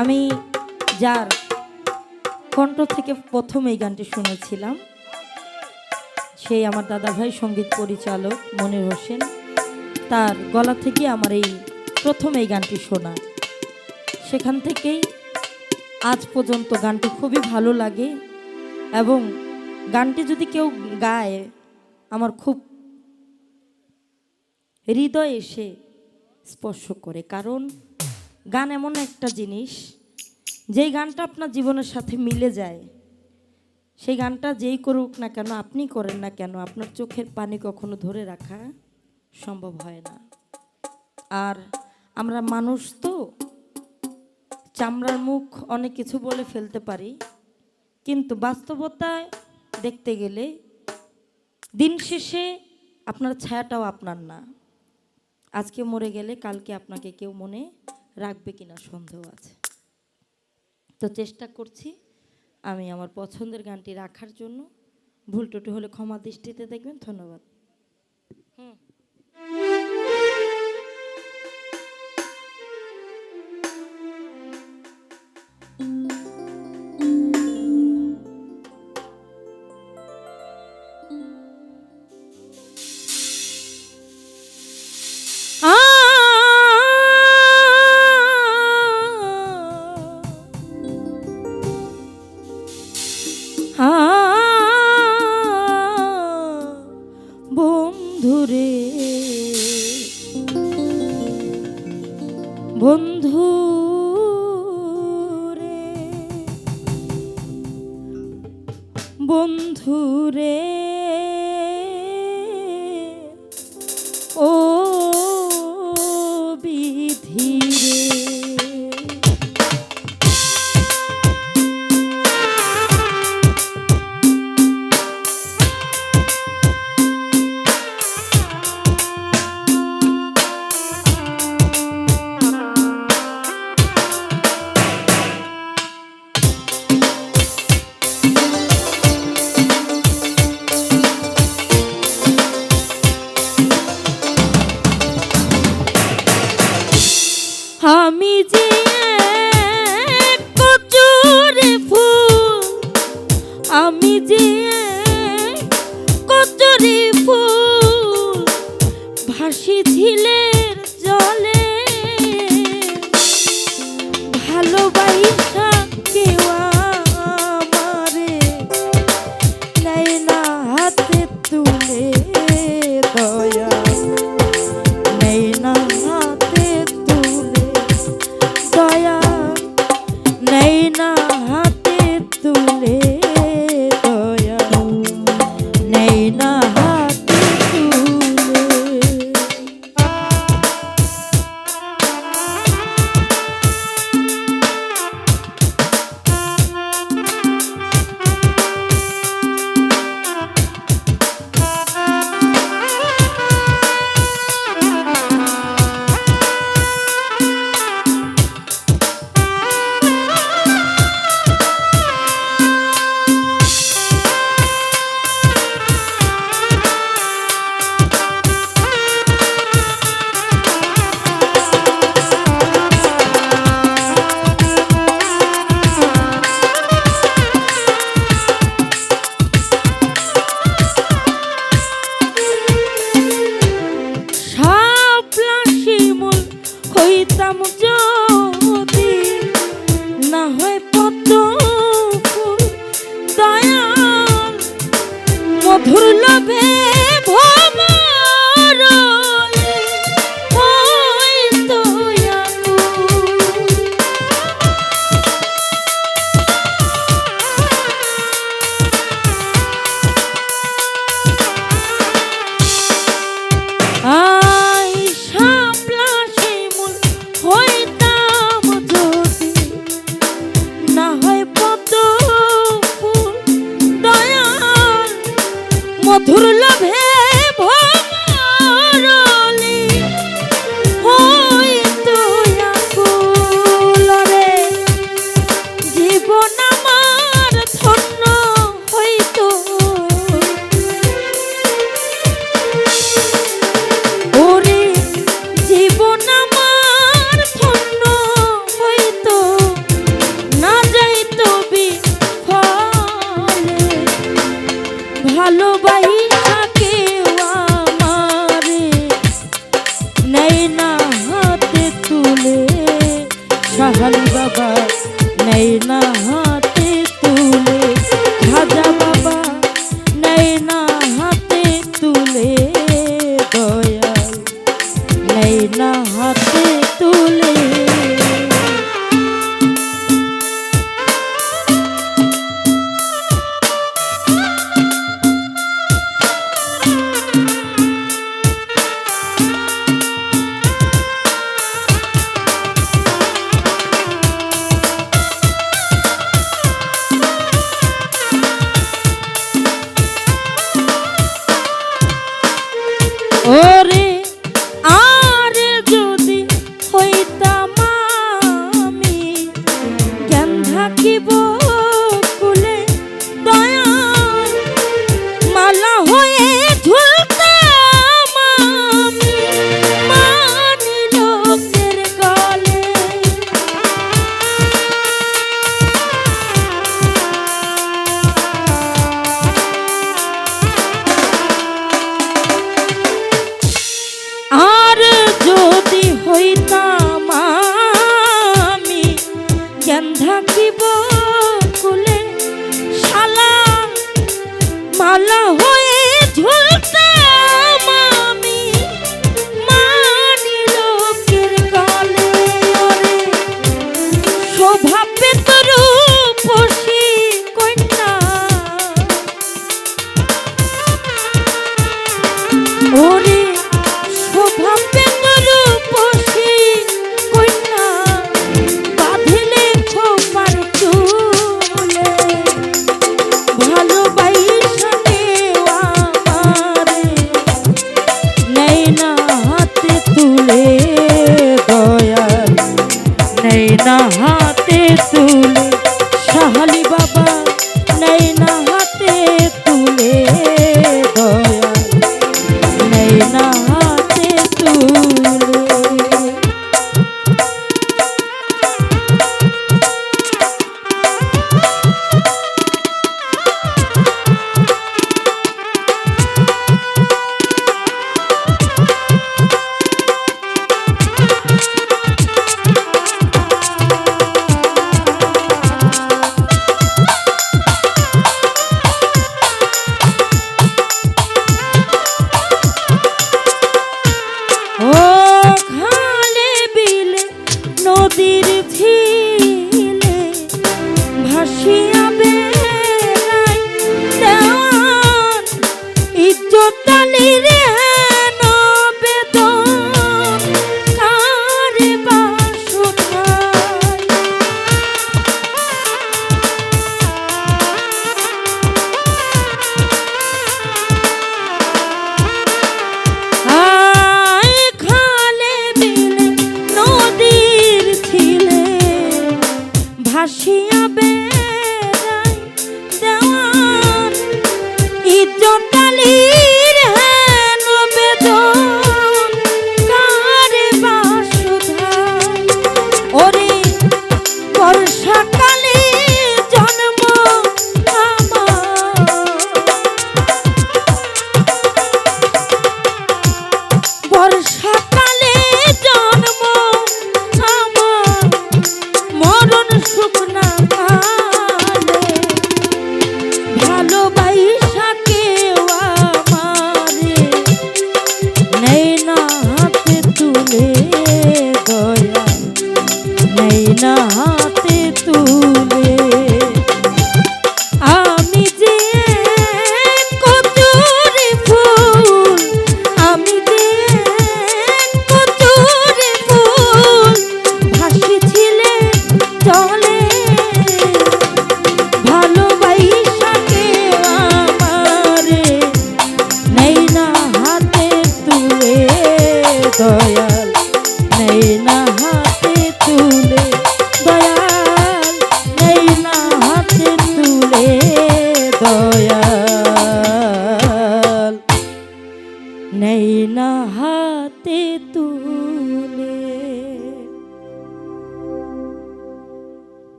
আমি যার কণ্ঠ থেকে প্রথম এই গানটি শুনেছিলাম, সেই আমার দাদাভাই সংগীত পরিচালক মনির হোসেন, তার গলা থেকে আমার এই প্রথম এই গানটি শোনা। সেখান থেকেই আজ পর্যন্ত গানটি খুবই ভালো লাগে এবং গানটি যদি কেউ গায়, আমার খুব হৃদয় এসে স্পর্শ করে। কারণ গান এমন একটা জিনিস, যেই গানটা আপনার জীবনের সাথে মিলে যায়, সেই গানটা যেই করুক না কেন, আপনি করেন না কেন, আপনার চোখের পানি কখনো ধরে রাখা সম্ভব হয় না। আর আমরা মানুষ তো, চামড়ার মুখ অনেক কিছু বলে ফেলতে পারি, কিন্তু বাস্তবতায় দেখতে গেলে দিন শেষে আপনার ছায়াটাও আপনার না। আজকে মরে গেলে কালকে আপনাকে কেউ মনে রাখবে কিনা সন্দেহ আছে। তো চেষ্টা করছি আমি আমার পছন্দের গানটি রাখার জন্য। ভুল টুটি হলে ক্ষমা দৃষ্টিতে দেখবেন। ধন্যবাদ। হুম। ধুলবে না হাতে তুলে